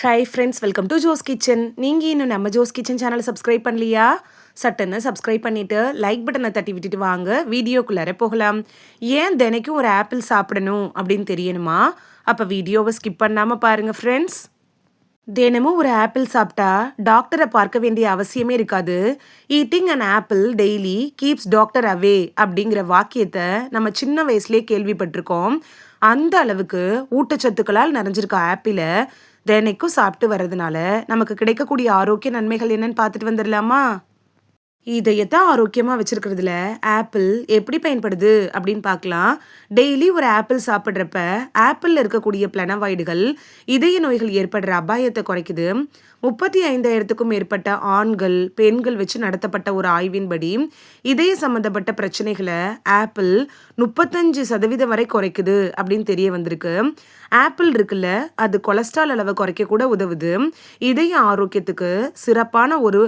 Hi friends welcome to Jo's kitchen நீங்கள் இன்னும் நம்ம ஜோஸ் கிச்சன் சேனலை சப்ஸ்கிரைப் பண்ணலையா? சட்டுன்னு சப்ஸ்கிரைப் பண்ணிவிட்டு லைக் பட்டனை தட்டி விட்டுட்டு வாங்க. வீடியோக்குள்ளார போகலாம். ஏன் தினைக்கும் ஒரு ஆப்பிள் சாப்பிடணும் அப்படின்னு தெரியணுமா? அப்போ வீடியோவை ஸ்கிப் பண்ணாமல் பாருங்கள் ஃப்ரெண்ட்ஸ் தினமும் ஒரு ஆப்பிள் சாப்பிட்டா டாக்டரை பார்க்க வேண்டிய அவசியமே இருக்காது. Eating an apple daily keeps doctor away அப்படிங்கிற வாக்கியத்தை நம்ம சின்ன வயசுலேயே கேள்விப்பட்டிருக்கோம். அந்த அளவுக்கு ஊட்டச்சத்துக்களால் நிறைஞ்சிருக்க ஆப்பிளை தினைக்கும் சாப்பிட்டு வர்றதுனால நமக்கு கிடைக்கக்கூடிய ஆரோக்கிய நன்மைகள் என்னன்னு பார்த்துட்டு வந்துடலாமா? இதயத்தை ஆரோக்கியமாக வச்சிருக்கிறதுல ஆப்பிள் எப்படி பயன்படுது அப்படின்னு பார்க்கலாம். டெய்லி ஒரு ஆப்பிள் சாப்பிட்றப்ப ஆப்பிளில் இருக்கக்கூடிய பிளனவாய்டுகள் இதய நோய்கள் ஏற்படுற அபாயத்தை குறைக்குது. முப்பத்தி ஐந்தாயிரத்துக்கும் மேற்பட்ட ஆண்கள் பெண்கள் வச்சு நடத்தப்பட்ட ஒரு ஆய்வின்படி இதய சம்மந்தப்பட்ட பிரச்சனைகளை ஆப்பிள் முப்பத்தஞ்சு சதவீதம் வரை குறைக்குது அப்படின்னு தெரிய வந்திருக்கு. ஆப்பிள் இருக்குல்ல அது கொலஸ்ட்ரால் அளவை குறைக்க கூட உதவுது. இதய ஆரோக்கியத்துக்கு சிறப்பான ஒரு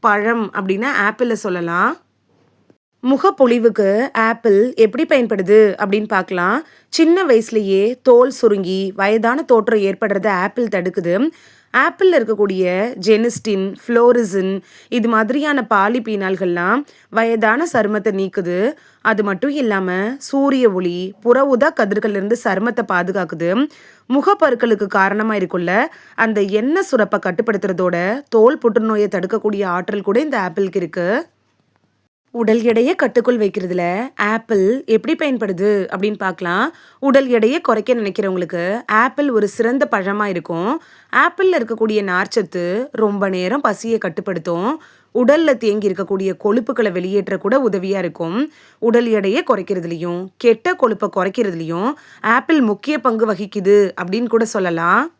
பழம் அப்படின்னா ஆப்பிளில் சொல்லலாம். முகப்பொழிவுக்கு ஆப்பிள் எப்படி பயன்படுது அப்படின்னு பார்க்கலாம். சின்ன வயசுலேயே தோல் சுருங்கி வயதான தோற்றம் ஏற்படுறத ஆப்பிள் தடுக்குது. ஆப்பிளில் இருக்கக்கூடிய ஜெனிஸ்டின் ஃப்ளோரிசின் இது மாதிரியான பாலிபீனால்கள்லாம் வயதான சருமத்தை நீக்குது. அது மட்டும் இல்லாமல் சூரிய ஒளி புற உதா கதிர்கள்லேருந்து சருமத்தை பாதுகாக்குது. முகப்பருக்களுக்கு காரணமாக இருக்குள்ள அந்த எண்ணெய் சுரப்பை கட்டுப்படுத்துறதோட தோல் புற்றுநோயை தடுக்கக்கூடிய ஆற்றல் கூட இந்த ஆப்பிளுக்கு இருக்குது உடல் எடையை கட்டுக்குள் வைக்கிறதுல ஆப்பிள் எப்படி பயன்படுது அப்படின்னு பார்க்கலாம். உடல் எடையை குறைக்க நினைக்கிறவங்களுக்கு ஆப்பிள் ஒரு சிறந்த பழமாக இருக்கும். ஆப்பிளில் இருக்கக்கூடிய நார்ச்சத்து ரொம்ப நேரம் பசியை கட்டுப்படுத்தும். உடலில் தேங்கி இருக்கக்கூடிய கொழுப்புகளை வெளியேற்ற கூட உதவியாக இருக்கும். உடல் எடையை குறைக்கிறதுலையும் கெட்ட கொழுப்பை குறைக்கிறதுலையும் ஆப்பிள் முக்கிய பங்கு வகிக்குது அப்படின்னு கூட சொல்லலாம்.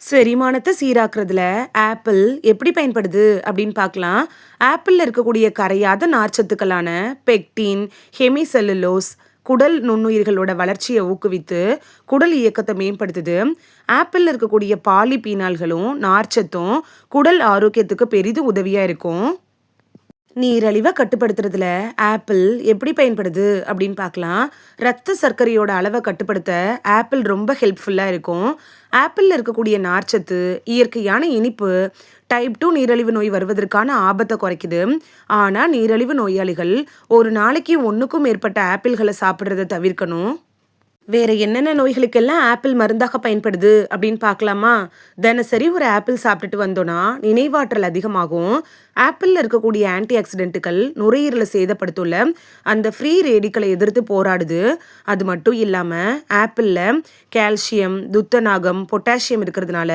செரிமானத்தை சீராக்குறதுல ஆப்பிள் எப்படி பயன்படுது அப்படின்னு பார்க்கலாம். ஆப்பிளில் இருக்கக்கூடிய கரையாத நார்ச்சத்துக்களான பெக்டின் ஹெமிசெல்லுலோஸ் குடல் நுண்ணுயிர்களோட வளர்ச்சியை ஊக்குவித்து குடல் இயக்கத்தை மேம்படுத்துது. ஆப்பிளில் இருக்கக்கூடிய பாலிபீனால்களும் நார்ச்சத்தும் குடல் ஆரோக்கியத்துக்கு பெரிதும் உதவியாக இருக்கும். நீரழிவை கட்டுப்படுத்துறதுல ஆப்பிள் எப்படி பயன்படுது அப்படின்னு பார்க்கலாம். ரத்த சர்க்கரையோட அளவை கட்டுப்படுத்த ஆப்பிள் ரொம்ப ஹெல்ப்ஃபுல்லாக இருக்கும். ஆப்பிளில் இருக்கக்கூடிய நார்ச்சத்து இயற்கையான இனிப்பு டைப் டூ நீரழிவு நோய் வருவதற்கான ஆபத்தை குறைக்குது. ஆனால் நீரழிவு நோயாளிகள் ஒரு நாளைக்கு ஒன்றுக்கும் மேற்பட்ட ஆப்பிள்களை சாப்பிட்றத தவிர்க்கணும். வேற என்னென்ன நோய்களுக்கெல்லாம் ஆப்பிள் மருந்தாக பயன்படுது அப்படின்னு பார்க்கலாமா? தினசரி ஒரு ஆப்பிள் சாப்பிட்டுட்டு வந்தோன்னா நினைவாற்றல் அதிகமாகும். ஆப்பிளில் இருக்கக்கூடிய ஆன்டி ஆக்சிடென்ட்டுகள் நுரையீரலை சேதப்படுத்துள்ள அந்த ஃப்ரீ ரேடிக்களை எதிர்த்து போராடுது. அது மட்டும் இல்லாமல் ஆப்பிளில் கால்சியம் துத்தநாகம் பொட்டாசியம் இருக்கிறதுனால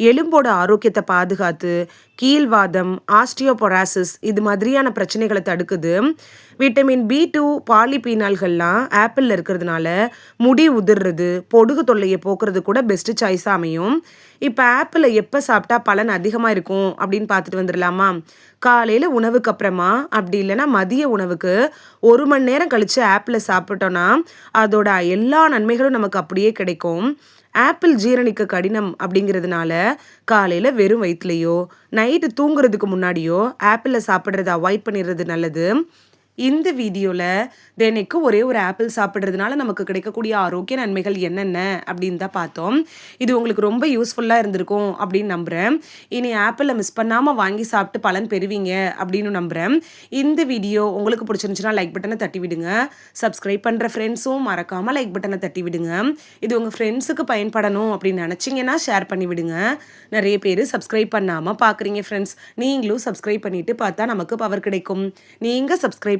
எலும்போட ஆரோக்கியத்தை பாதுகாத்து கீழ்வாதம் ஆஸ்டியோபொராசிஸ் இது மாதிரியான பிரச்சனைகளை தடுக்குது. விட்டமின் பி டூ பாலிபீனால்கள்லாம் ஆப்பிளில் இருக்கிறதுனால முடி உதிர்றது பொடுகு தொல்லையை போக்குறது கூட பெஸ்ட்டு சாய்ஸாக அமையும். இப்போ ஆப்பிளை எப்போ சாப்பிட்டா பலன் அதிகமாக இருக்கும் அப்படின்னு பார்த்துட்டு வந்துடலாமா? காலையில் உணவுக்கு அப்புறமா அப்படி இல்லைன்னா மதிய உணவுக்கு ஒரு மணி நேரம் கழித்து ஆப்பிளை சாப்பிட்டோன்னா அதோட எல்லா நன்மைகளும் நமக்கு அப்படியே கிடைக்கும். ஆப்பிள் ஜீரணிக்க கடினம் அப்படிங்கிறதுனால காலையில் வெறும் வயிற்றுலையோ நைட்டு தூங்குறதுக்கு முன்னாடியோ ஆப்பிளை சாப்பிட்றத அவாய்ட் பண்ணிடுறது நல்லது. இந்த வீடியோவில் தினைக்கு ஒரே ஒரு ஆப்பிள் சாப்பிட்றதுனால நமக்கு கிடைக்கக்கூடிய ஆரோக்கிய நன்மைகள் என்னென்ன அப்படின்னு தான் பார்த்தோம். இது உங்களுக்கு ரொம்ப யூஸ்ஃபுல்லாக இருந்திருக்கும் அப்படின்னு நம்புகிறேன் இனி ஆப்பிளை மிஸ் பண்ணாமல் வாங்கி சாப்பிட்டு பலன் பெறுவீங்க அப்படின்னு நம்புகிறேன் இந்த வீடியோ உங்களுக்கு பிடிச்சிருந்துச்சுன்னா லைக் பட்டனை தட்டி விடுங்க. சப்ஸ்கிரைப் பண்ணுற ஃப்ரெண்ட்ஸும் மறக்காமல் லைக் பட்டனை தட்டி விடுங்க. இது உங்கள் ஃப்ரெண்ட்ஸுக்கு பயன்படணும் அப்படின்னு நினச்சிங்கன்னா ஷேர் பண்ணி விடுங்க. நிறைய பேர் சப்ஸ்கிரைப் பண்ணாமல் பார்க்குறீங்க ஃப்ரெண்ட்ஸ் நீங்களும் சப்ஸ்கிரைப் பண்ணிவிட்டு பார்த்தா நமக்கு பவர் கிடைக்கும். நீங்கள் சப்ஸ்கிரைப்